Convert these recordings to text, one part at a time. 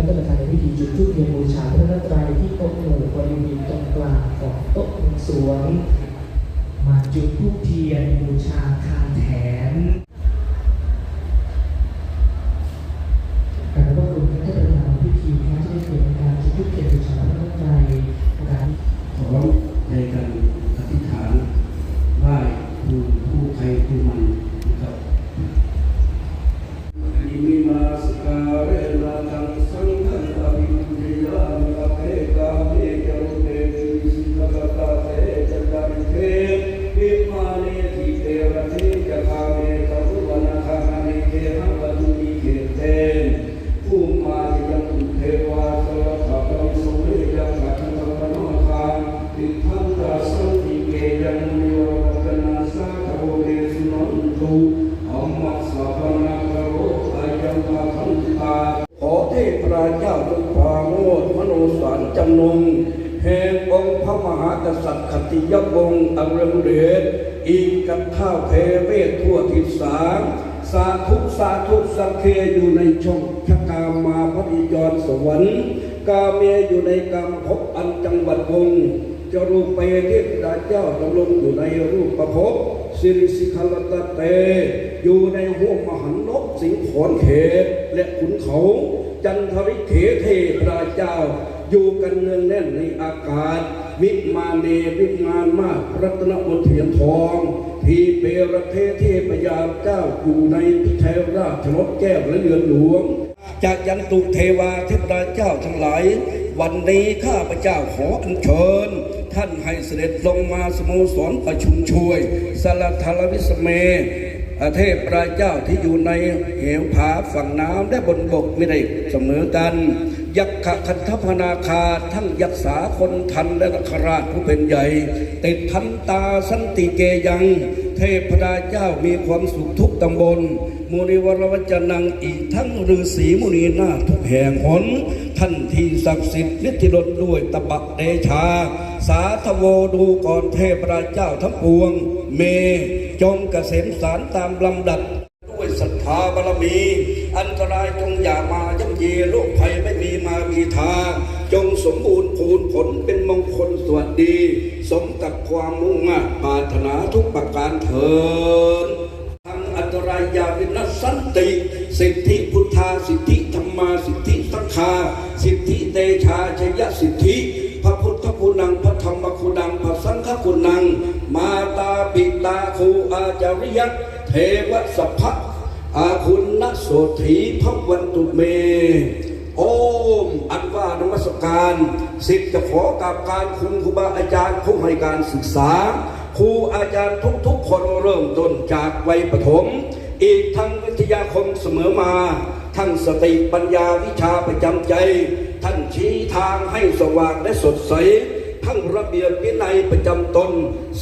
และก็ประธานในพิธีจุดธูปเทียนบูชาพระรัตนตรัยที่โต๊ะหมู่บริเวณตรงกลางของโต๊ะบวงสวยมาจุดธูปเทียนบูชาคานแถน ษัตริย์ขติยวงศ์อังเรืองเดชอีกกับข้าวเพเวททั่วทิศสามสาธุสาธุสักเคอยู่ในช่องชะกามาพระอิยอนสวรรค์กาเมอยู่ในกรรมภพอันจังหวัดวงศ์จรูปเปเทพราเจ้าดำรงอยู่ในรูปประภพสิริสิคลตเต อยู่ในห้วงมหันนกสิงขอนเขตและขุนเขา จันทริเถเทพราเจ้า อยู่กันเนืองแน่นในอากาศ วิมาเนวิมานมากรัตนมนเทียนทอง ทีเปรเทเทพยาเจ้าอยู่ในพิเทราชรถแก้วและเรือนหลวงจากยันตุเทวาเทพราเจ้าทั้งหลาย วันนี้ข้าพเจ้าขออัญเชิญ ท่านให้เสด็จลงมาสโมสรประชุมช่วยสลัทธลวิสเม เทพราเจ้าที่อยู่ในเหวผาฝั่งน้ำและบนบกไม่ได้เสมอกัน ยักขะคันทพนาคาทั้งยักษาคนทันและนคราชผู้เป็นใหญ่ ติดทันตาสันติเกยัง เทพราเจ้ามีความสุขทุกตำบลมุนิวรวัจนังอีกทั้งฤาษีมุนีนาทุกแห่งหนท่านที่ศักดิ์สิทธิ์ฤทธิรดด้วยตบะเดชา สาธโวดูก่อนเทพราเจ้าทั้งปวง เม จงเกษมสารตามลำดับ ด้วยศรัทธาบารมี อันตรายจงอย่ามาย่ำเยโรคภัยไม่มีมามีทาง จงสมบูรณ์พูนผลเป็นมงคลสวัสดี สมกับความมุ่งมั่นปรารถนาทุกประการเถิดทางอันตรายยาวินัสสันติ สิทธิพุทธาสิทธิธรรมาสิทธิสังฆาสิทธิเตชาชยสิทธิ อาจาริยเทวสัพพะอาคุณนโสถีพระวันตุเม โอม อันว่านมัสการสิทธิ์จะขอกับการคุณครูบาอาจารย์ผู้ให้การศึกษา ครูอาจารย์ทุกๆคนเริ่มต้นจากวัยประถม อีกทั้งวิทยาคมเสมอมา ทั้งสติปัญญาวิชาประจำใจ ท่านชี้ทางให้สว่างและสดใส ทั้งระเบียบวินัยประจำตน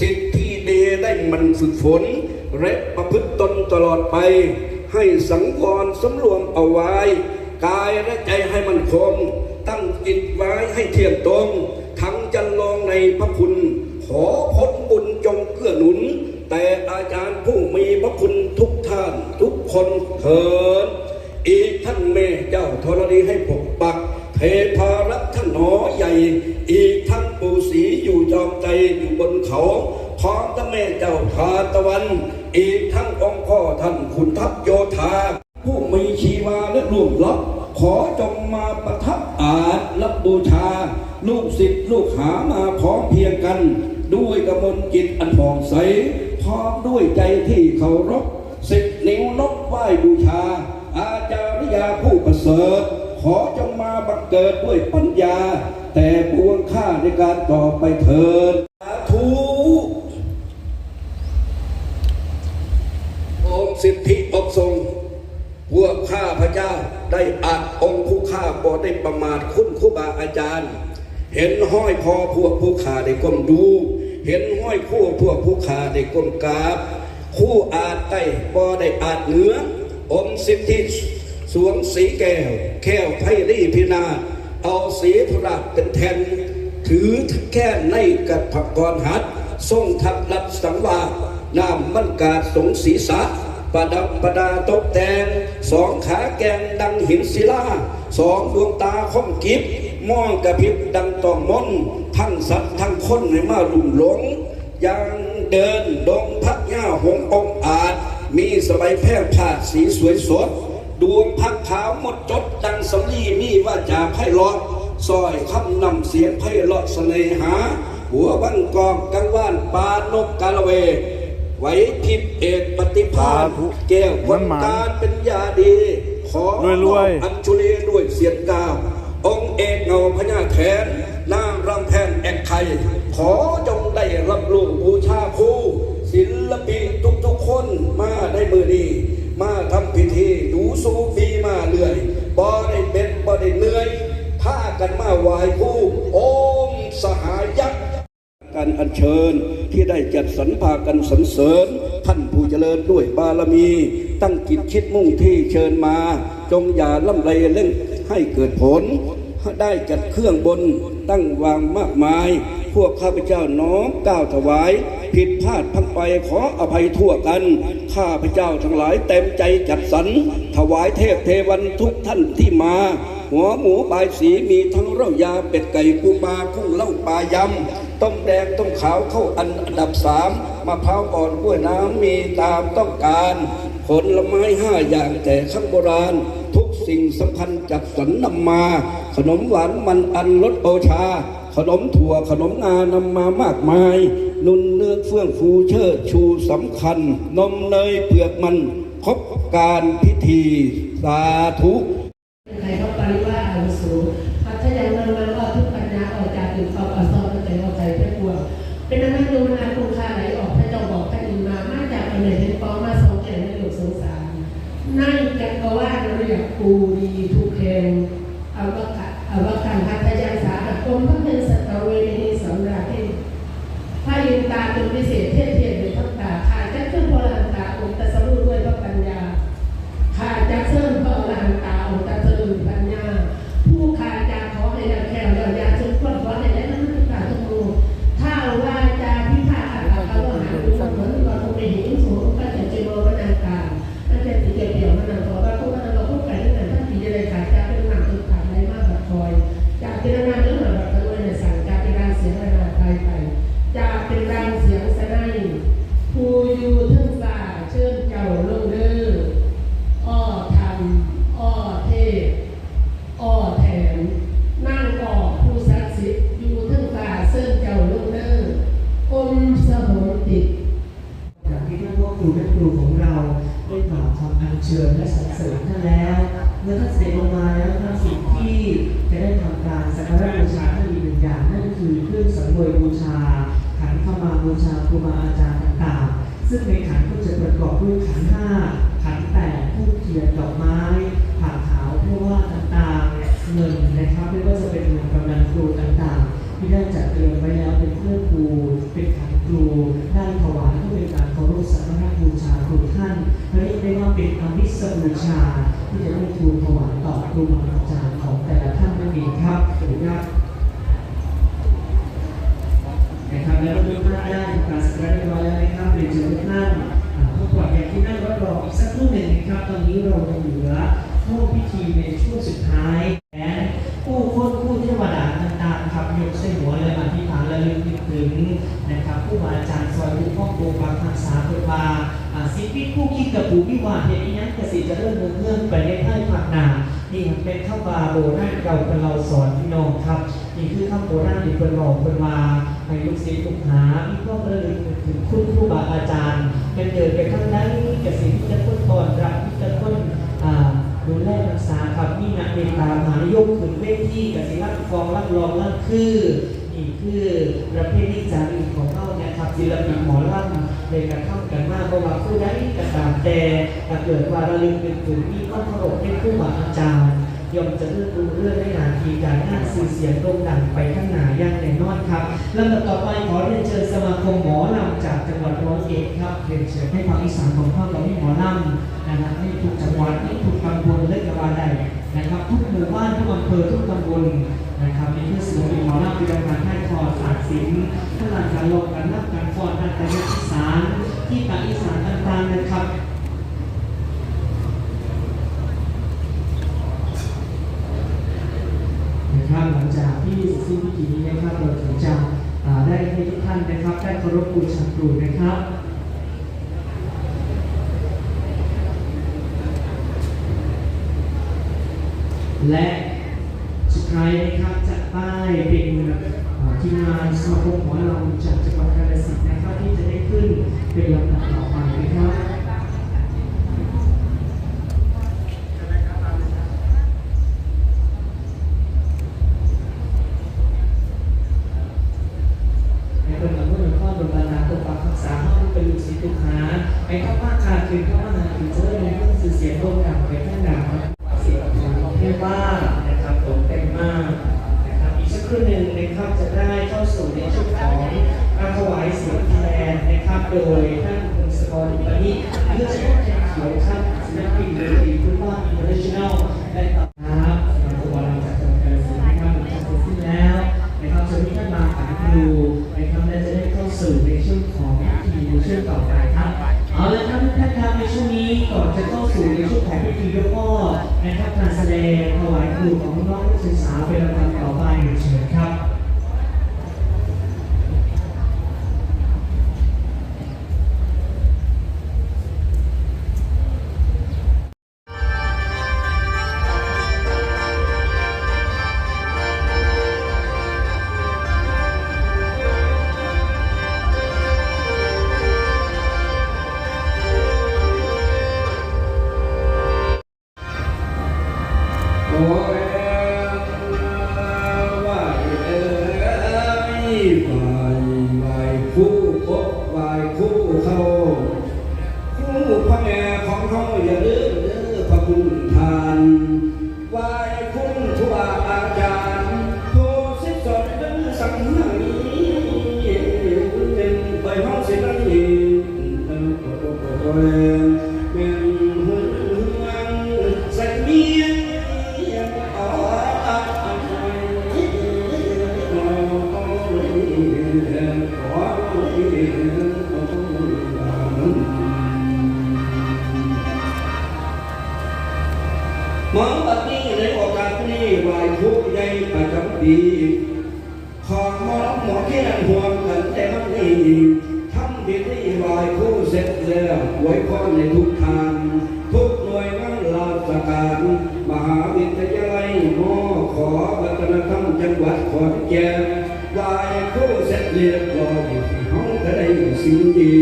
สิทธิ ได้มันฝึกฝน และประพฤติตนตลอดไป ให้สังวรสำรวมเอาไว้ กายและใจให้มันคง ตั้งจิตไว้ให้เที่ยงตรง ทั้งจันลองในพระคุณ ขอผลบุญจงเกื้อหนุน แต่อาจารย์ผู้มีพระคุณทุกท่านทุกคนเถิดอีกท่านแม่เจ้าธรณีให้ปกปักเทพารักท่านหนอใหญ่ อีกทั้งปู่ศรีอยู่จอมใจอยู่บนเขา พร้อมทั้งแม่เจ้าทาตะวัน อีกทั้งองค์พ่อท่านขุนทัพโยธา ผู้มีชีวาและร่วมลับขอจงมาประทับอาจรับบูชา ลูกศิษย์ลูกหามาพร้อมเพียงกัน ด้วยกำมลจิตอันผ่องใส พร้อมด้วยใจที่เคารพสิบนิ้วนกไหว้บูชา อาจาริยาผู้ประเสริฐ ขอจงมาบังเกิดด้วยปัญญา แต่ปวงข้าในการต่อไปเถิดสาธุ องค์ สิทธิอกทรงพวกข้าพระเจ้าได้อัดองค์ผู้ข้าบ่ได้ประมาทคุณครูบาอาจารย์ เห็นห้อยคอพวกผู้ข้าได้ก้มดู เห็นห้อยคู่พวกผู้ข้าได้ก้มกราบ คู่อาจใต้บ่ได้อาจเหนือองค์สิทธิสวงสีแก้ว แก้วไพรีพินาเอาสีธุระเป็นแทน ถือแค่ในกับผักกรหัดทรงทับรับสังวาน้ำมันกาดสงศีรษะ ประดับประดาตกแต่งสองขาแกงดังหินศิลาสองดวงตาคมกิบมองกระพริบดังต่องมนทั้งสัตว์ทั้งคนให้มาลุ่มหลงยังเดินดงพักหญ้าหงองอาจ มีสบายแพร่ผ้าสีสวยสด ดวงพักขาวหมดจดดังสำลีมีว่าจาไพเราะซอยคำนำเสียงไพเราะเสน่หา หัวบังกองกังว่านปานกกาละเว ไหวพิบเอกปฏิภาณแก้วคนมันมานการเป็นยาดี ขอรวยอัญชุลีด้วยเสียงกาวองค์เอกเงาพญาแทนนางรำแพนแอกไข่ขอจงได้รับรู้บูชาครูศิลปินทุกๆคนมาได้มือนี้มาทำพิธีดูสูปีมาเรื่อยบ่ได้เป็นบ่ได้เหนื่อยพากันมาไหว้ครูโอมสหายักษ์ การอัญเชิญที่ได้จัดสรรพากันสรรเสริญ ท่านผู้เจริญด้วยบารมี ตั้งจิตคิดมุ่งที่เชิญมา จงอย่าล่ำไรเล่งให้เกิดผล ได้จัดเครื่องบนตั้งวางมากมาย พวกข้าพเจ้าน้อมก้าวถวาย ผิดพลาดพังไปขออภัยทั่วกัน ข้าพเจ้าทั้งหลายเต็มใจจัดสรรถวายเทพเทวันทุกท่านที่มาหัวหมูบายสีมีทั้งเล้ายาเป็ดไก่ปูปลากุ้งเล้าปลายำ ต้มแดงต้มขาวเข้าอันอันดับสามมะพร้าวอ่อนกล้วยน้ำมีตามต้องการผลไม้ห้าอย่างแต่ข้างโบราณ ทุกสิ่งสำคัญจัดสรรนำมา ขนมหวานมันอันรสโอชา ขนมถั่วขนมงานำมามากมาย นุ่นเนื้อเฟื่องฟูเชิดชูสำคัญ นมเนยเปลือกมันครบการพิธี สาธุ เป็นอนันต์ดูนาคุณค่าไหลออกพระเจ้าบอกพระอินมามาจากไปไหนเป็นฟ้องมาสองแก่ในโลกสงสารนั่งจักรว่าเราอยากปูดีทุก ขันห้าขันแตกผู้เทียนดอกไม้ผ่าขาวเพื่อว่าต่างๆเงินนะครับไม่ว่าจะเป็นเงินกำลังครูต่างๆ ที่ได้จัดเตรียมไว้แล้วเป็นเครื่องครูเป็นขันครูด้านถวายก็เป็นการเคารพสักการะบูชาครูท่านและเรียกได้ว่าเป็นอมิสบูชาที่จะได้ทูลถวายต่อครูบา อาจารย์ซอยผู้พ่อครูบางทักษาเพื่อมาอ่าสิทธิผู้คิดกับผู้วิวาเหตุนี้กสิจะเริ่มเมืองเรื่องไปในภายภาคหนานี่เป็นข้าวบาโบราณเก่าเป็นเราสอนพี่น้องครับ นี่คือคำโบราณที่เป็นบอกเป็นมาให้ลูกศิษย์ลูกหามีความระลึกถึงคุณครูบาอาจารย์เป็นเดินไปข้างใดกับสิ่งที่จะคนตอนรับที่จะคนอ่าดูแลรักษาครับนี่นักเมตตามหานิยมขึ้นเวทีกสิรับฟองรับรองนั่นคือ คือประเพณีจารีของเขาเนี่ยครับศิลปินหมอลำในการะทำกันมากเพราะว่าผู้ใดกระตามแต่ถ้าเกิดว่าเระลึกนึกถึงมีความเคารพในครูบาอาจารย์ยอมจะเลื่อนดูเรื่องได้นาทีการงานสื่อเสียงโด่งดังไปข้างหน้าอย่างแน่นอนครับลำดับต่อไปขอเรียนเชิญสมาคมหมอลำจากจังหวัดร้อยเอ็ดครับเรียนเชิญให้ภาคอีสานของพ่อเราให้หมอลำนะครับให้ทุกจังหวัดให้ทุกตำบลและกระบาใดนะครับ ทุกหมู่บ้านทุกอำเภอทุกตำบล นะครับมีเพื่อศิลปินหมอลำเรีการให้คอสากสินพลังการลงการรับการฟอนการแต่งอีสานที่ต่างอีสานต่างๆนะครับนะครับหลังจากที่สิ้นพินี้นครับเราถึงจะได้ให้ทุกท่านนะครับได้เคารพบูชาครูนะครับและ สุดท้ายนะครับจะได้เป็นทีมงานสมาคมหมอลำจากจังหวัดกาฬสินธุ์นะครับที่จะได้ขึ้นเป็นลำดับต่อไปนะครับ จ มอบัดนี้ในโอกาสนี้ไหวทุกใหญ่ประจำปีขอหมอหมอแค่ห่วงกันแต่มันนี่ทำพิธีไหวคู่เสร็จแล้วไว้พรในทุกทางทุกหน่วยงานราชการมหาวิทยาลัยมอขอวัฒนธรรมจังหวัดขอนแก่น ไหวคู่เสร็จเรียบร้อยเฮาก็ได้สิ่งดี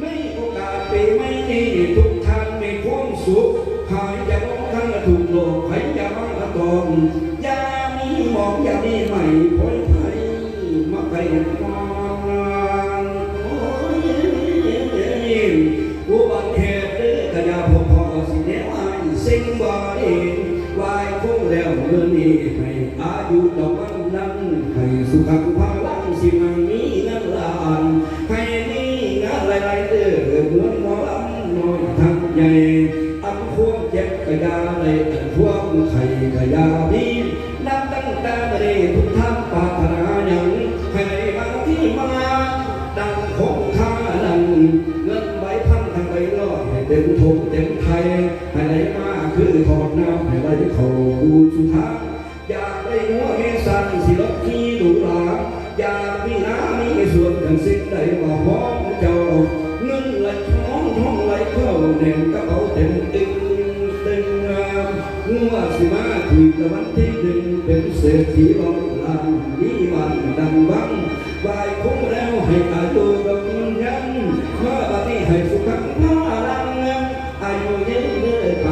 ในโอกาสปีใหม่นี้ทุกท่านมีความสุขหายจากโรคทั้งทุกโรคภัยยามาตอมยามีหมอกยามีใหม่พ้นภัยมาไปมองโอ้ยอุบัติเหตุเด้อกระยาพอพอสิเนวายสิ่งบ่ดีวายคงแล้วเมื่อนี้ให้อายุดอกวันนั้นให้สุขภาพ เต็มทงเต็มไทยให้ไหลมาคือทอดน้ำให้ไหลเขากูสุดท้าอยากได้หัวเฮสันสิรถที่ดูหลาอยากมีน้ำมีส่วนกันสิ้นได้มาพร้อมเจ้าเงินไหลท้องท้องไหลเข้าเด่นกระเป๋าเต็มตึงตึงงามงัวสิมาถีบละวันที่หนึ่งเป็นเศรษฐีร้อยล้านมีวันดังวังไหวคงแล้วให้อายุ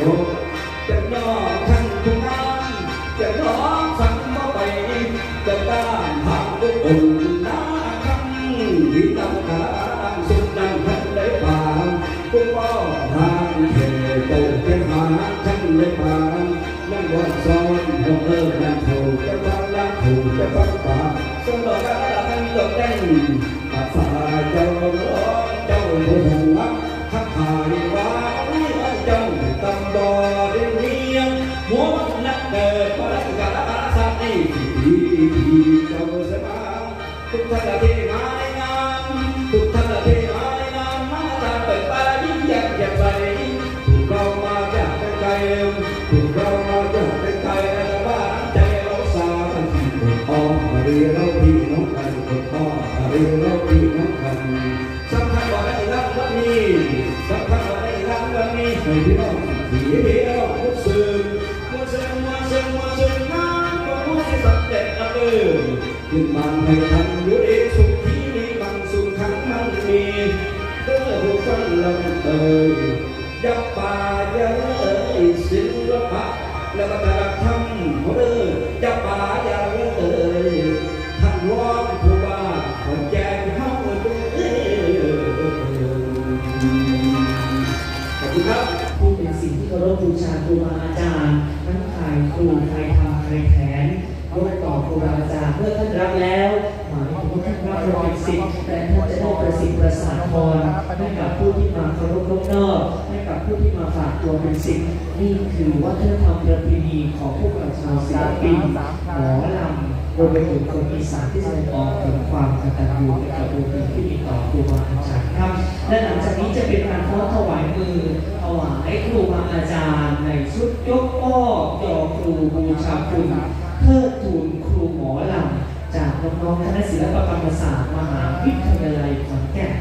เข ภาษาเจ้าร้อนเจ้าหัวทักหายว่าเจ้าตำบอเรียนเรียงหัวนักเกิดพระกาลาสัตย์ที่เจ้าสมาทุกท่านที่ น้องที่เดียวมุสลิมมุสลิมมุสลิมมุสลิมงานก็มุส รูบาอาจารย์ทั้งใครครูฝ่ายธรรมฝ่ายแผนยกต่อครูบาอาจารย์เมื่อท่านรับแล้วหมายถึงว่าท่านรับรอยสิทธิ์แต่ท่านจะได้ประสิทธิ์ประสาทพรให้กับผู้ที่มาเคารพรบนอกให้กับผู้ที่มาฝากตัวเป็นสิทธิ์นี่คือวัฒนธรรมประเพณีของพวกเราชาวศิลปินหมอลำ รวมไปถึงคนอีสานที่แสดงออกถึงความกตัญญูในกับบุญคุณที่มีต่อครูบาอาจารย์ครับ และหลังจากนี้จะเป็นการท้อนถวายมือถวายครูบาอาจารย์ ในชุดยกอ้อยอครูบูชาคุณเทิดทูนครูหมอลำจากน้องๆคณะศิลปกรรมศาสตร์มหาวิทยาลัยขอนแก่น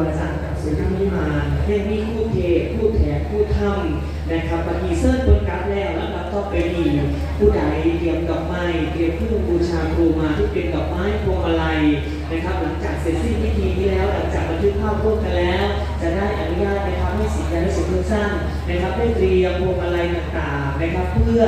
าอาจารย์กับสื่อทั้งนี้มาเรีมีคู่เทคู่แถคู่ถ้ำนะครับบางทีเซิร์นเปิ้ลกับแล้วแล้วเราต้องไปดีผู้ใดเตรียมดอกไม้เตรียมเครื่อบูชาครูมาที่เป็นดอกไม้พวงมาลัยนะครับ หลังจากเสร็จสิ้นพิธีนี้แล้ว หลังจากบันทึกภาพร่วมกันแล้ว ได้อนุญาตนะครับให้ศิษยานุศิษย์ทุกท่านนะครับได้เตรียมพวงมาลัยต่างๆนะครับ เพื่อ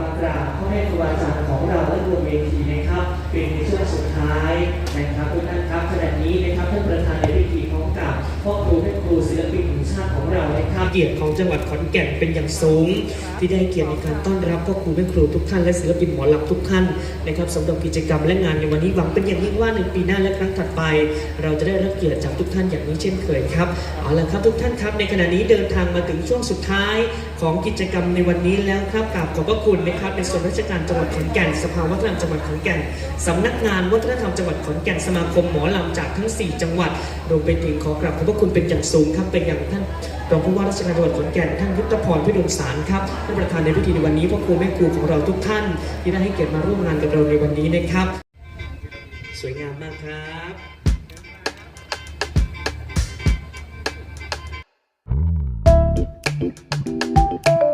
มากราบพ่อแม่ครูบาอาจารย์ของเราและรวมเวทีนะครับ เป็นในช่วงสุดท้ายนะครับทุกท่านครับขณะนี้นะครับท่านประธานในพิธีพร้อมกับพ่อครูแม่ครูศิลปิน เรานะครับเกียรติของจังหวัดขอนแก่นเป็นอย่างสูง ที่ได้เกียรติในการต้อนรับพ่อครูแม่ครูทุกท่านและศิลปินหมอลำทุกท่านนะครับสำหรับกิจกรรมและงานในวันนี้หวังเป็นอย่างยิ่งว่าในปีหน้าและครั้งถัดไป เราจะได้รับเกียรติจากทุกท่านอย่างนี้เช่นเคยครับเอาละครับทุกท่านครับ ในขณะนี้เดินทางมาถึงช่วงสุดท้ายของกิจกรรมในวันนี้แล้วครับกราบขอบพระคุณนะครับในส่วนราชการจังหวัดขอนแก่นสภาวัฒนธรรมจังหวัดขอนแก่นสำนักงานวัฒนธรรมจังหวัดขอนแก่นสมาคมหมอลำจากทั้ง 4 จังหวัดรวมไปถึงขอกราบขอบพระคุณเป็นอย่างสูงครับเป็นอย่างท่านรองผู้ว่าราชการจังหวัดขอนแก่นท่านยุทธพรพิรุณสารครับท่านประธานในพิธีในวันนี้พ่อครูแม่ครูของเราทุกท่าน ที่ได้ให้เกียรติมาร่วมงานกับเราในวันนี้นะครับ สวยงามมากครับ